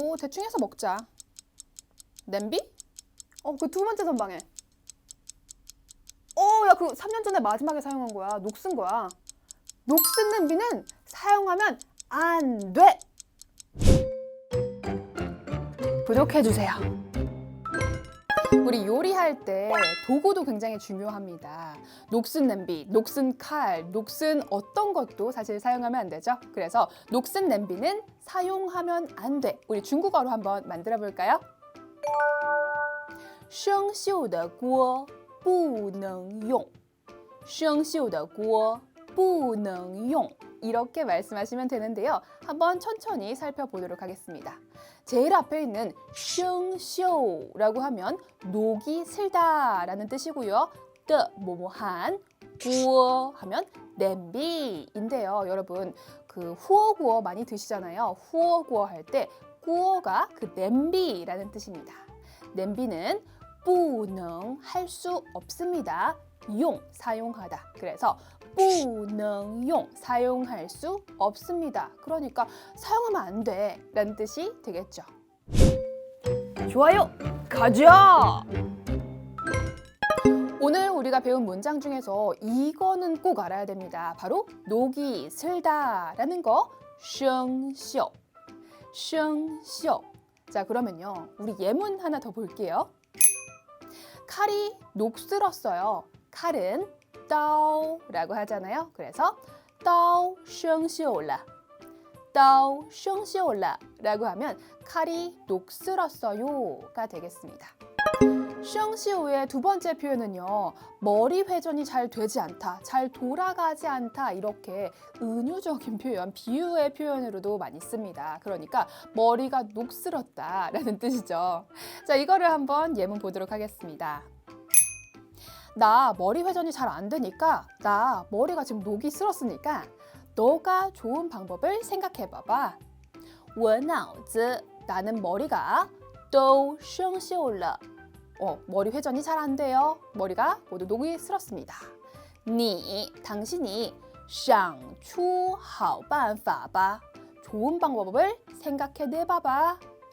뭐 대충 해서 먹자. 냄비? 어, 그 두 번째 선방에. 어, 야, 그 3년 전에 마지막에 사용한 거야. 녹슨 거야. 녹슨 냄비는 사용하면 안 돼. 구독해 주세요. 우리 요리할 때 도구도 굉장히 중요합니다. 녹슨 냄비, 녹슨 칼, 녹슨 어떤 것도 사실 사용하면 안 되죠. 그래서 녹슨 냄비는 사용하면 안 돼. 우리 중국어로 한번 만들어 볼까요? 生锈的锅不能用.生锈的锅不能用. 이렇게 말씀하시면 되는데요. 한번 천천히 살펴보도록 하겠습니다. 제일 앞에 있는 슝쇼라고 하면 녹이 슬다라는 뜻이고요. 뜨 뭐뭐한 구워 하면 냄비인데요. 여러분 그 후어 구어 많이 드시잖아요. 후어 구어 할 때 구어가 그 냄비라는 뜻입니다. 냄비는 뿌능 할수 없습니다. 용 사용하다. 그래서 不能용 사용할 수 없습니다. 그러니까 사용하면 안 돼. 라는 뜻이 되겠죠. 좋아요. 가자. 오늘 우리가 배운 문장 중에서 이거는 꼭 알아야 됩니다. 바로 녹이 슬다라는 거. 슝쇼. 슝쇼. 자, 그러면요. 우리 예문 하나 더 볼게요. 칼이 녹슬었어요. 칼은 떠오라고 하잖아요. 그래서 떠오 슝시 올라 떠오 슝시 올라라고 하면 칼이 녹슬었어요가 되겠습니다. 슝시오의 두 번째 표현은요. 머리 회전이 잘 되지 않다, 잘 돌아가지 않다 이렇게 은유적인 표현, 비유의 표현으로도 많이 씁니다. 그러니까 머리가 녹슬었다라는 뜻이죠. 자, 이거를 한번 예문 보도록 하겠습니다. 나 머리 회전이 잘 안 되니까 나 머리가 지금 녹이 슬었으니까 너가 좋은 방법을 생각해 봐봐. 我脑子 나는 머리가 都生锈了. 어, 머리 회전이 잘 안 돼요. 머리가 모두 녹이 슬었습니다. 你 당신이 想出好办法吧. 좋은 방법을 생각해 내 봐봐.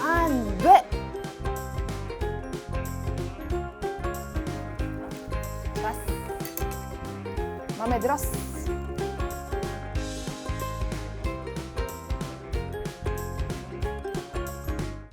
안 돼. 마음에 들었어.